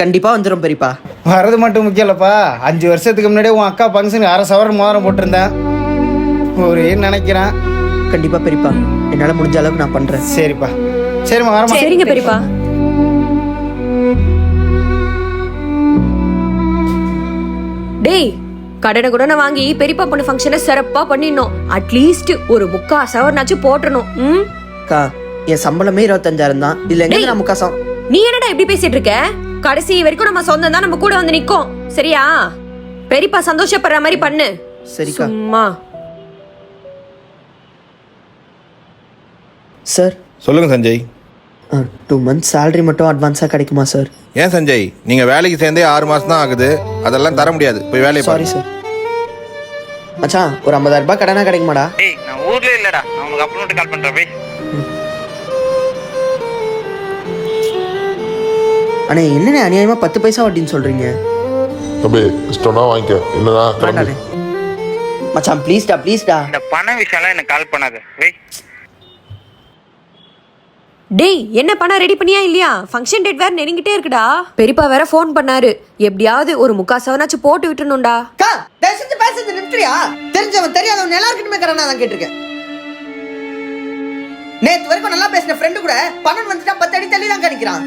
கண்டிப்பா வந்துடும் பெரியப்பா. வரது மட்டும் முக்கியம் இல்லப்பா. அஞ்சு வருஷத்துக்கு முன்னாடியே உன் அக்கா ஃபங்க்ஷனுக்கு அரை சவரன் மோதிரம் போட்டிருந்தேன். ஒரே நினைக்கிறேன். கண்டிப்பா பெரியப்பா. என்னால முடிஞ்ச அளவுக்கு நான் பண்றேன். சரிப்பா. சரிம்மா வரமா சரிங்க பெரியப்பா. டேய் கடனை குடனை வாங்கி பெரியப்பா பொண்ணு ஃபங்க்ஷனை சிறப்பா பண்ணிடணும். அட்லீஸ்ட் ஒரு முக்கா சவர்னாச்சும் போட்டுறணும். ம்? அக்கா என் சம்பளமே இருபத்தஞ்சாயிரம் தான். இதுல எங்க. நான் முக்காசம் நீ என்னடா இப்படி பேசிட்டு இருக்க? கடைசி வரைக்கும் நம்ம சொந்தம் தான் நம்ம கூட வந்து நிக்கும். சரியா? பெரியப்பா சந்தோஷப்படுற மாதிரி பண்ணு. சரிக்கா. சும்மா. சார் சொல்லுங்க சஞ்சய். டூ மந்த்ஸ் salary மட்டும் அட்வான்ஸா கிடைக்குமா சார் ஏன் சஞ்சய்? நீங்க வேலைக்கு சேர்ந்தே ஆறு மாசம் தான் ஆகுது. அதெல்லாம் தர முடியாது. போய் வேலையை சாரி பாரு சார் மச்சான் ஒரு ஐம்பதாயிரம் ரூபாய் கடனா கிடைக்குமாடா? நான் ஊர்ல இல்லடா. நான் உனக்கு அப்புறம் கால் பண்றேன் போய். அண்ணே என்னண்ணே அநியாயமா பத்து பைசா வட்டின்னு சொல்றீங்க? தம்பி இஷ்டம்னா வாங்கிக்க. இல்லைனா கிளம்பி மச்சான் ப்ளீஸ்டா ப்ளீஸ்டா இந்த பண விஷயம்லாம் எனக்கு கால் பண்ணாத. வெய் டேய் என்ன பணம் ரெடி பண்ணியா இல்லையா? ஃபங்க்ஷன் டேட் வேற நெருங்கிட்டே இருக்குடா. பெரியப்பா வேற ஃபோன் பண்ணாரு. எப்படியாவது ஒரு முக்கா சவனாச்சும் போட்டு விட்டுணும்டா அக்கா தயவு செஞ்சு பேசுறது நிறுத்துறியா? தெரிஞ்சவன் தெரியாதவன் எல்லாருக்கிட்டுமே கடனா தான் கேட்டிருக்கேன். நேத்து வரைக்கும் நல்லா பேசின ஃப்ரெண்டு கூட பணம் வந்துட்டா பத்து அடி தள்ளி தான் கிடைக்கிறான்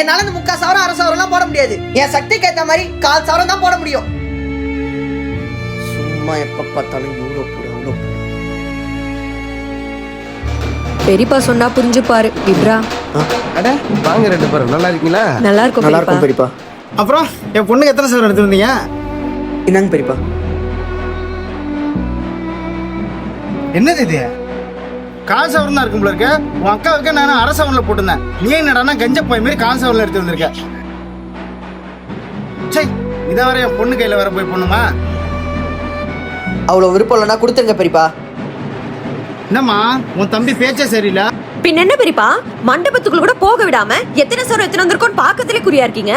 என்னால இந்த முக்கா சவரம் அரை சவரம்லாம் போட முடியாது. என் சக்திக்கு ஏத்த மாதிரி கால் சவரம் தான் போட முடியும். சும்மா எப்ப பார்த்தாலும் இவ்வளோ போடு அவ்வளோ போடு. பெரியப்பா சொன்னா புரிஞ்சுப்பாரு. விப்ரா. அட வாங்க ரெண்டு பேரும். நல்லா இருக்கீங்களா? நல்லா இருக்கும் நல்லா பெரியப்பா இருக்கும் பெரியப்பா. அப்புறம் என் பொண்ணுக்கு எத்தனை சவரன் எடுத்துருந்தீங்க இந்தாங்க பெரியப்பா. என்னது இது? கால் சவரன் தான் இருக்கும் போல இருக்க. உன் அக்காவுக்கு நான் அரை சவரன்ல போட்டிருந்தேன். நீ என்னடான்னா கஞ்ச போய் மாதிரி கால் சவரன்ல எடுத்து வந்திருக்க. சை இதை வர என் பொண்ணு கையில வர போய் பொண்ணுமா அவ்வளோ விருப்பம் இல்லைன்னா கொடுத்துருங்க பெரியப்பா. என்னம்மா உன் தம்பி பேச்சே சரியில்லை? பின்ன என்ன பெரியப்பா? மண்டபத்துக்குள்ள கூட போக விடாம எத்தனை சவரம் எத்தனை வந்திருக்கோன்னு பாக்கத்திலே குறியா இருக்கீங்க?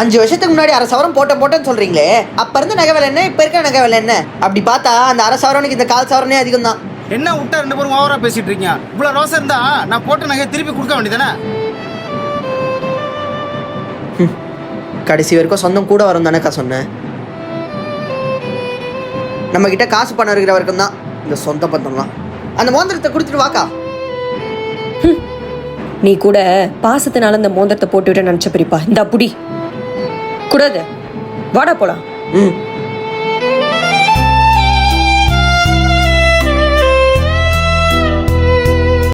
அஞ்சு வருஷத்துக்கு முன்னாடி அரை சவரம் போட்ட போட்டேன்னு சொல்றீங்களே. அப்ப இருந்த நகை விலை என்ன இப்ப இருக்க நகை விலை என்ன? அப்படி பார்த்தா அந்த அரை சவரனுக்கு இந்த கால் சவரனே அதிகம் தான் என்ன விட்டா ரெண்டு பேரும் ஓவரா பேசிட்டு இருக்கீங்க? இவ்வளவு ரோசம் இருந்தா நான் போட்ட நகையை திருப்பி கொடுக்க வேண்டியதானே கடைசி வரைக்கும் சொந்தம் கூட வரும் தானேக்கா சொன்னேன். நம்ம கிட்ட காசு பணம் இருக்கிற வரைக்கும் தான் இந்த சொந்த பந்தம்லாம். அந்த மோந்திரத்தை கொடுத்துட்டு வாக்கா. நீ கூட பாசத்தினால இந்த மோதிரத்தை போட்டு விட்டு நினைச்ச பெரியப்பா இந்த புடி. கூடாது வாடா போலாம். ம்